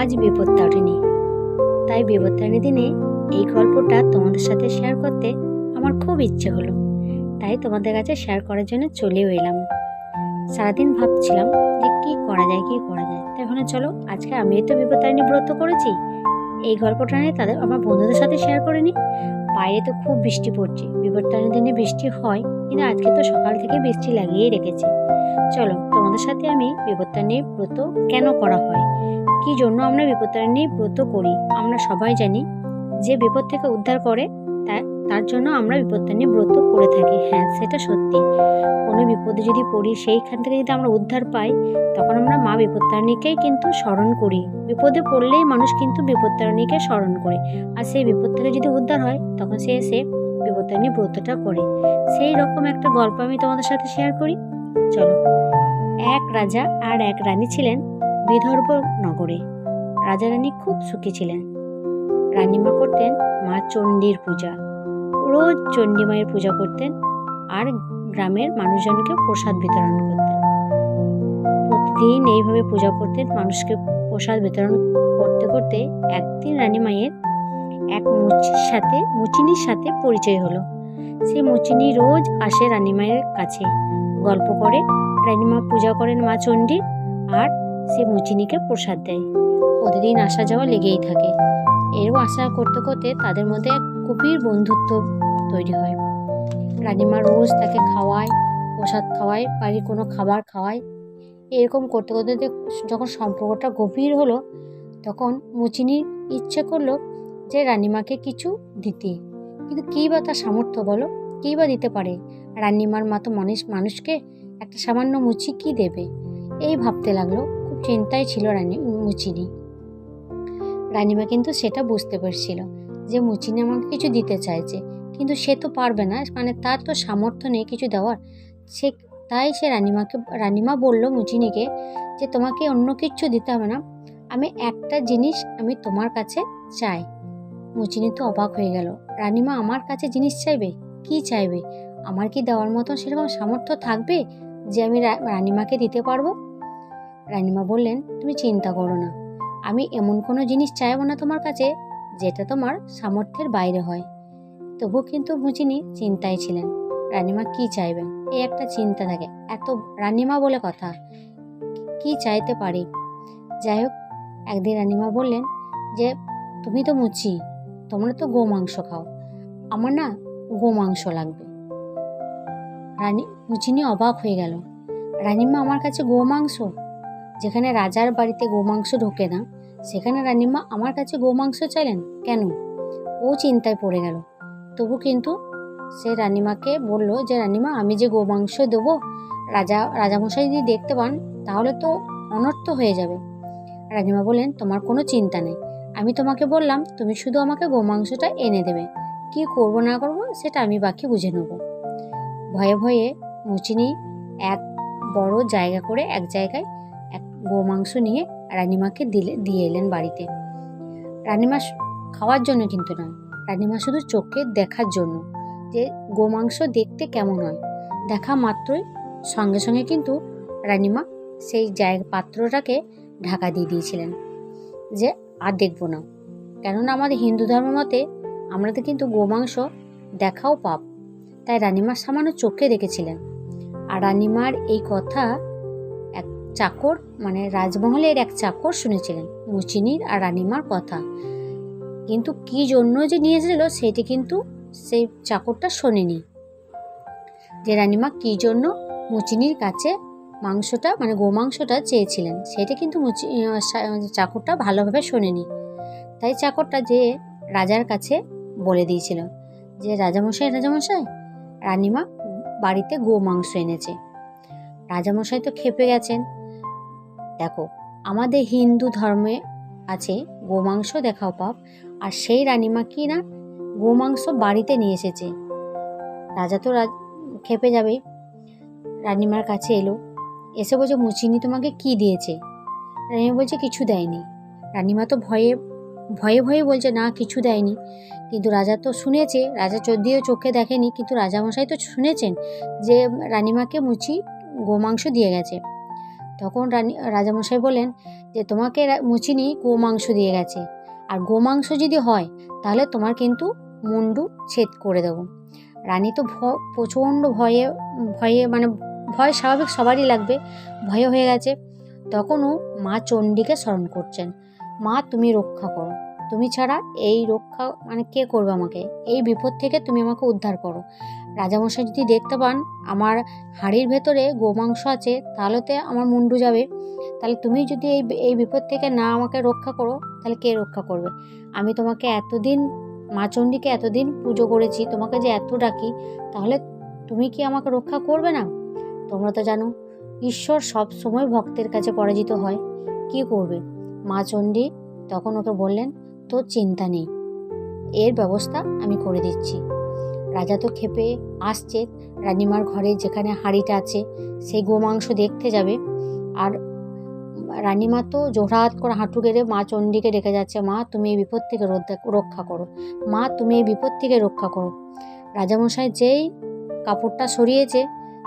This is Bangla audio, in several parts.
আজ বিপত্তারিণী তাই বিপত্তারিণী দিনে এই গল্পটা তোমাদের সাথে শেয়ার করতে আমার খুব ইচ্ছে হলো। তাই তোমাদের কাছে শেয়ার করার জন্য চলেও এলাম। সারাদিন ভাবছিলাম যে কী করা যায়, কী করা যায়। তাই ভাবলাম, চলো, আজকে আমি তো বিপত্তারিণী ব্রত করেছি। এই গল্পটা নিয়ে তাদের আমার বন্ধুদের সাথে শেয়ার করে নিই বাইরে তো খুব বৃষ্টি পড়ছে। বিপত্তারিণীর দিনে বৃষ্টি হয়, কিন্তু আজকে তো সকাল থেকে বৃষ্টি লাগিয়েই রেখেছে। চলো, তোমাদের সাথে আমি বিপত্তারিণী ব্রত কেন করা হয়? কি জন্য আমরা বিপত্তারিণী ব্রত করি? আমরা সবাই জানি যে বিপদ থেকে উদ্ধার করে তার জন্য আমরা বিপত্তারিণী ব্রত করে থাকি। হ্যাঁ সেটা সত্যি। কোনো বিপদে যদি পড়ি, সেইখান থেকে যদি আমরা উদ্ধার পাই, তখন আমরা মা বিপত্তারিণীকেই কিন্তু স্মরণ করি। বিপদে পড়লেই মানুষ কিন্তু বিপত্তারিণীকে স্মরণ করে। আর সেই বিপদ থেকে যদি উদ্ধার হয়, তখন সে এসে বিপত্তারিণী ব্রতটা করে। সেই রকম একটা গল্প আমি তোমাদের সাথে শেয়ার করি। চলো। এক রাজা আর এক রানী ছিলেন। বিদর্ভ নগরে। রাজা রানী খুব সুখী ছিলেন। রানীমা করতেন মা চণ্ডীর পূজা। রোজ চণ্ডী মায়ের পূজা করতেন আর গ্রামের মানুষজনকে প্রসাদ বিতরণ করতেন। প্রতিদিন এইভাবে পূজা করতেন, মানুষকে প্রসাদ বিতরণ করতে করতে একদিন রানী মায়ের এক মুচির সাথে, মুচিনির সাথে পরিচয় হলো। সেই মুচিনি রোজ আসে রানীমায়ের কাছে, গল্প করে। রানীমা পূজা করেন মা চণ্ডী আর সে মুচিনিকে প্রসাদ দেয়। প্রতিদিন আসা যাওয়া লেগেই থাকে। এরও আশা করতে করতে তাদের মধ্যে এক গভীর বন্ধুত্ব তৈরি হয়। রানীমা রোজ তাকে খাওয়ায়, প্রসাদ খাওয়ায়, বাড়ির কোনো খাবার খাওয়ায়। এরকম করতে করতে যখন সম্পর্কটা গভীর হলো, তখন মুচিনির ইচ্ছে করল যে রানিমাকে কিছু দিতে। কিন্তু কী বা তার সামর্থ্য বলো, কী বা দিতে পারে? রানীমার মতো মানুষ, মানুষকে একটা সামান্য মুচি কি দেবে? এই ভাবতে লাগল। চিন্তায় ছিল রানী মুচিনি। রানীমা কিন্তু সেটা বুঝতে পারছিল যে মুচিনি আমাকে কিছু দিতে চাইছে, কিন্তু সে তো পারবে না মানে তার তো সামর্থ্য নেই কিছু দেওয়ার। সে, তাই সে রানীমাকে, রানীমা বলল মুচিনিকে যে তোমাকে অন্য কিছু দিতে হবে না, আমি একটা জিনিস আমি তোমার কাছে চাই। মুচিনি তো অবাক হয়ে গেল, রানীমা আমার কাছে জিনিস চাইবে? কি চাইবে? আমার কি দেওয়ার মতন সেরকম সামর্থ্য থাকবে যে আমি রানীমাকে দিতে পারব? রানীমা বললেন, তুমি চিন্তা করো না। আমি এমন কোনো জিনিস চাইব না তোমার কাছে, যেটা তোমার সামর্থ্যের বাইরে হয়। তবু কিন্তু মুচিনি চিন্তায় ছিলেন। রানিমা কি চাইবেন? এই একটা চিন্তা থাকে। এত রানিমা বলে কথা, কি চাইতে পারি? যাই হোক, একদিন রানিমা বললেন যে, তুমি তো মুচি, তোমরা তো গো মাংস খাও। আমার না গো মাংস লাগবে। রানী, মুচিনি অবাক হয়ে গেল। রানিমা, আমার কাছে গো মাংস? যেখানে রাজার বাড়িতে গোমাংস ঢোকে না, সেখানে রানীমা আমার কাছে গোমাংস চাইলেন কেন? ও চিন্তায় পড়ে গেল। তবু কিন্তু সে রানীমাকে বলল যে, রানীমা, আমি যে গো মাংস দেবো, রাজা, রাজামশাই যদি দেখতে পান, তাহলে তো অনর্থ হয়ে যাবে। রানীমা বললেন, তোমার কোনো চিন্তা নেই। আমি তোমাকে বললাম, তুমি শুধু আমাকে গো মাংসটা এনে দেবে। কি করব না করব, সেটা আমি বাকি বুঝে নেব। ভয়ে ভয়ে মুচিনি এক বড় জায়গা করে এক জায়গায় এক গো মাংস নিয়ে রানিমাকে দিলে, দিয়ে এলেন বাড়িতে। রানিমা খাওয়ার জন্য কিন্তু নয়। রানিমা শুধু চোখে দেখার জন্য যে গো মাংস দেখতে কেমন হয়। দেখা মাত্রই সঙ্গে সঙ্গে কিন্তু রানীমা সেই জায়গা, পাত্রটাকে ঢাকা দিয়ে দিয়েছিলেন যে আর দেখব না। কেননা আমাদের হিন্দু ধর্ম মতে আমাদের কিন্তু গোমাংস দেখাও পাপ। তাই রানিমার সামান্য চোখে দেখেছিলেন। আর রানিমার এই কথা চাকর মানে রাজমহলের এক চাকর শুনেছিলেন, মুচিনির আর রানিমার কথা। কিন্তু কি জন্য যে নিয়ে এসেছিল সেটি কিন্তু সেই চাকরটা শোনেনি। যে রানিমা কি জন্য মুচিনির কাছে মাংসটা মানে গোমাংসটা চেয়েছিলেন, সেটা কিন্তু মুচি চাকরটা ভালোভাবে শোনেনি। তাই চাকরটা যে রাজার কাছে বলে দিয়েছিল যে, রাজামশাই রাজামশাই, রানিমা বাড়িতে গো মাংস এনেছে। রাজামশাই তো খেপে গেছেন দেখো, আমাদের হিন্দু ধর্মে আছে গোমাংস দেখাও পাপ, আর সেই রানীমা কি না গোমাংস বাড়িতে নিয়ে এসেছে। রাজা তো খেপে যাবে। রানিমার কাছে এলো। এসে বলছে, মুচিনি তোমাকে কি দিয়েছে? রানিমা বলছে, কিছু দেয়নি। রানিমা তো ভয়ে ভয়ে ভয়ে বলছে, না, কিছু দেয়নি। কিন্তু রাজা তো শুনেছে, রাজা যদিও চোখে দেখেনি, কিন্তু রাজামশাই তো শুনেছেন যে রানিমাকে মুচি গোমাংস দিয়ে গেছে। তখন রানী, রাজামশাই বলেন যে, তোমাকে মুচিনি গো মাংস দিয়ে গেছে। আর গো মাংস যদি হয়, তাহলে তোমার কিন্তু মুন্ডু ছেদ করে দেবো। রানী তো প্রচণ্ড ভয়ে ভয়ে মানে ভয় স্বাভাবিক সবারই লাগবে, ভয়ে হয়ে গেছে। তখনও মা চণ্ডীকে স্মরণ করছেন, মা, তুমি রক্ষা করো। তুমি ছাড়া এই রক্ষা মানে কে করবে আমাকে? এই বিপদ থেকে তুমি আমাকে উদ্ধার করো। রাজামশাই যদি দেখতে পান আমার হাড়ির ভেতরে গোমাংস আছে তাহলে তো আমার মুন্ডু যাবে। তাহলে তুমি যদি এই এই বিপদ থেকে না আমাকে রক্ষা করো, তাহলে কে রক্ষা করবে? আমি তোমাকে এতদিন, মা চণ্ডীকে এতদিন পুজো করেছি, তোমাকে যে এত ডাকি, তাহলে তুমি কি আমাকে রক্ষা করবে না? তোমরা তো জানো, ঈশ্বর সব সময় ভক্তের কাছে পরাজিত হয়। কি করবে? মা চণ্ডী তখন ওকে বললেন, তোর চিন্তা নেই। এর ব্যবস্থা আমি করে দিচ্ছি। রাজা তো খেপে আসছে। রানিমার ঘরে যেখানে হাঁড়িটা আছে, সেই গোমাংস দেখতে যাবে। আর রানিমা তো জোড়হাত করে হাঁটু গেড়ে মা চণ্ডীকে ডেকে যাচ্ছে, মা, তুমি এই বিপদ থেকে রক্ষা করো। মা, তুমি এই বিপদ থেকে রক্ষা করো। রাজামশাই যেই কাপড়টা সরিয়েছে,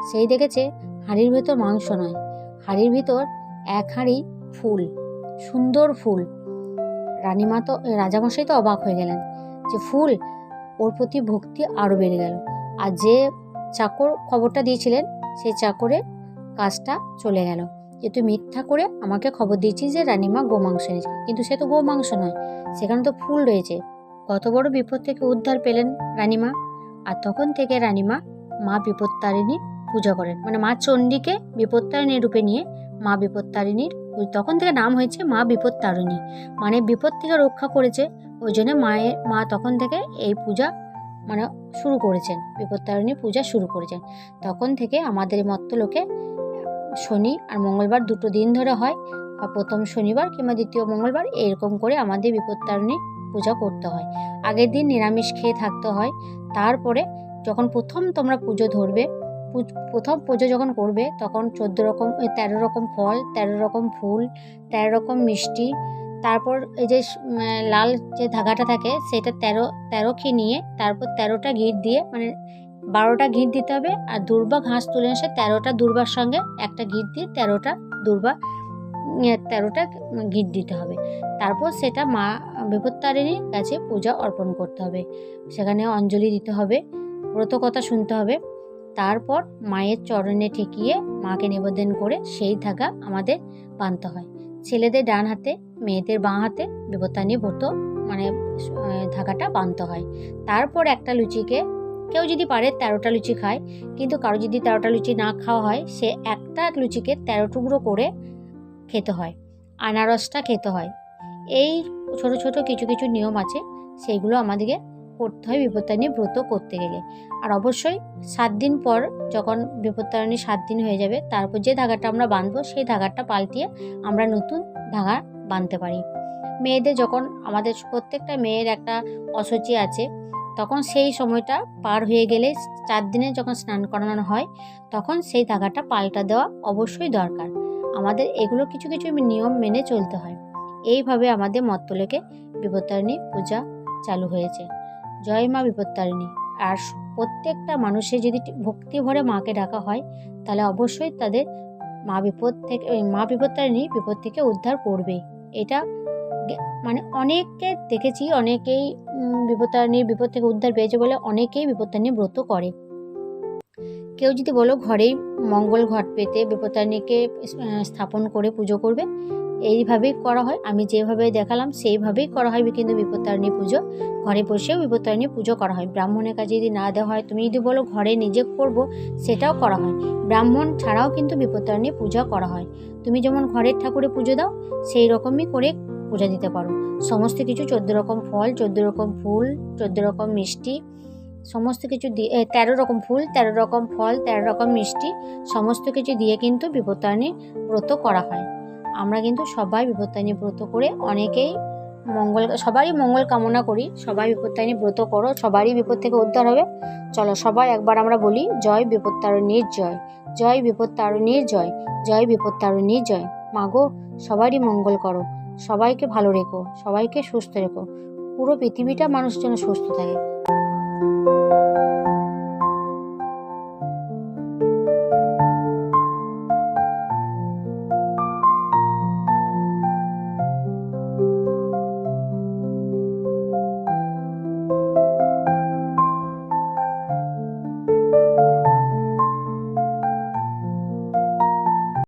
সেই দেখেছে হাঁড়ির ভেতর মাংস নয়। হাঁড়ির ভিতর এক হাঁড়ি ফুল, সুন্দর ফুল। রানিমা তো, রাজামশাই তো অবাক হয়ে গেলেন যে ফুল ওর প্রতি ভক্তি আরও বেড়ে গেল। আর যে চাকর খবরটা দিয়েছিলেন সেই চাকরে কাজটা চলে গেল। যে তুই মিথ্যা করে আমাকে খবর দিয়েছিস যে রানীমা গোমাংস এনেছে। কিন্তু সে তো গোমাংস নয়, সেখানে তো ফুল রয়েছে। কত বড় বিপদ থেকে উদ্ধার পেলেন রানীমা। আর তখন থেকে রানীমা মা বিপত্তারিণী পূজা করেন। মানে মা চণ্ডীকে বিপত্তারিণী রূপে নিয়ে মা বিপত্তারিণীর তখন থেকে নাম হয়েছে মা বিপদ বিপত্তারিণী মানে বিপদ থেকে রক্ষা করেছে, ওই জন্য মায়ের, মা তখন থেকে এই পূজা মানে শুরু করেছেন, বিপদ বিপত্তারিণী পূজা শুরু করেছেন। তখন থেকে আমাদের মত্তলোকে শনি আর মঙ্গলবার দুটো দিন ধরে হয়, বা প্রথম শনিবার কিংবা দ্বিতীয় মঙ্গলবার এরকম করে আমাদের বিপদ বিপত্তারিণী পূজা করতে হয়। আগের দিন নিরামিষ খেয়ে থাকতে হয়, তারপরে যখন প্রথম তোমরা পুজো ধরবে প্রথম পুজো যখন করবে, তখন চোদ্দ রকম তেরো রকম ফল, তেরো রকম ফুল, তেরো রকম মিষ্টি, তারপর এই যে লাল যে ধাগাটা থাকে, সেটা তেরো তেরোকে নিয়ে, তারপর তেরোটা ঘিট দিয়ে মানে বারোটা ঘিট দিতে হবে, আর দুর্বা ঘাস তুলে এসে তেরোটা দুর্বার সঙ্গে একটা ঘিট দিয়ে তেরোটা দুর্বা তেরোটা ঘিট দিতে হবে। তারপর সেটা মা বিপত্তারিণীর কাছে পূজা অর্পণ করতে হবে। সেখানে অঞ্জলি দিতে হবে ব্রত কথা শুনতে হবে। তারপর মায়ের চরণে ঠেকিয়ে মাকে নিবেদন করে সেই ধাগা আমাদের বাঁধতে হয়। ছেলেদের ডান হাতে, মেয়েদের বাঁ হাতে বিপত্তানি ব্রত মানে ধাগাটা বাঁধতে হয়। তারপর একটা লুচিকে, কেউ যদি পারে তেরোটা লুচি খায়, কিন্তু কারও যদি তেরোটা লুচি না খাওয়া হয়, সে একটা লুচিকে তেরো টুকরো করে খেতে হয়, আনারসটা খেতে হয়। এই ছোট ছোট কিছু কিছু নিয়ম আছে, সেইগুলো আমাদেরকে করতে হয় বিপত্তারিণী ব্রত করতে গেলে। আর অবশ্যই সাত দিন পর যখন বিপত্তারিণী সাত দিন হয়ে যাবে, তারপর যে ধাগাটা আমরা বাঁধবো, সেই ধাগাটা পাল্টিয়ে আমরা নতুন ধাগা বাঁধতে পারি। মেয়েদের যখন, আমাদের প্রত্যেকটা মেয়ের একটা অসুচি আছে, তখন সেই সময়টা পার হয়ে গেলে চার দিনে যখন স্নান করানো হয়, তখন সেই ধাগাটা পাল্টা দেওয়া অবশ্যই দরকার। আমাদের এগুলো কিছু কিছু নিয়ম মেনে চলতে হয়। এইভাবে আমাদের মত্তলেকে বিপত্তারিণী পূজা চালু হয়েছে। জয় মা বিপত্তারিণী। আর প্রত্যেকটা মানুষের যদি ভক্তি ভরে মাকে ডাকা হয়, তাহলে অবশ্যই তাদের মা বিপদ থেকে মা বিপত্তারিণী বিপদ থেকে উদ্ধার করবে। এটা মানে অনেককে দেখেছি, অনেকেই বিপত্তারিণীর বিপদ থেকে উদ্ধার পেয়েছে বলে অনেকেই বিপত্তারিণী ব্রত করে। কেউ যদি বলো ঘরেই মঙ্গল ঘট পেতে বিপত্তারিণীকে স্থাপন করে পুজো করবে এইভাবেই করা হয়। আমি যেভাবে দেখালাম, সেইভাবেই করা হয় কিন্তু বিপত্তারিণী পুজো। ঘরে বসেও বিপত্তারিণী পুজো করা হয়। ব্রাহ্মণের কাছে যদি না দেওয়া হয়, তুমি যদি বলো ঘরে নিজে করব, সেটাও করা হয়। ব্রাহ্মণ ছাড়াও কিন্তু বিপত্তারিণী পূজা করা হয়। তুমি যেমন ঘরের ঠাকুরে পুজো দাও, সেই রকমই করে পূজা দিতে পারো। সমস্ত কিছু চোদ্দ রকম ফল, চোদ্দ রকম ফুল, চোদ্দ রকম মিষ্টি, সমস্ত কিছু দিয়ে তেরো রকম ফুল, তেরো রকম ফল, তেরো রকম মিষ্টি, সমস্ত কিছু দিয়ে কিন্তু বিপত্তারিণী ব্রত করা হয়। আমরা কিন্তু সবাই বিপত্তারিণী ব্রত করে অনেকেই মঙ্গল, সবারই মঙ্গল কামনা করি, সবাই বিপত্তারিণী ব্রত করো, সবারই বিপদ থেকে উদ্ধার হবে। চলো সবাই একবার আমরা বলি, জয় বিপত্তারিণীর জয় জয় বিপত্তারিণীর জয় জয় বিপত্তারিণীর জয়। মাগো সবারই মঙ্গল করো, সবাইকে ভালো রেখো, সবাইকে সুস্থ রেখো। পুরো পৃথিবীটা মানুষ যেন সুস্থ থাকে।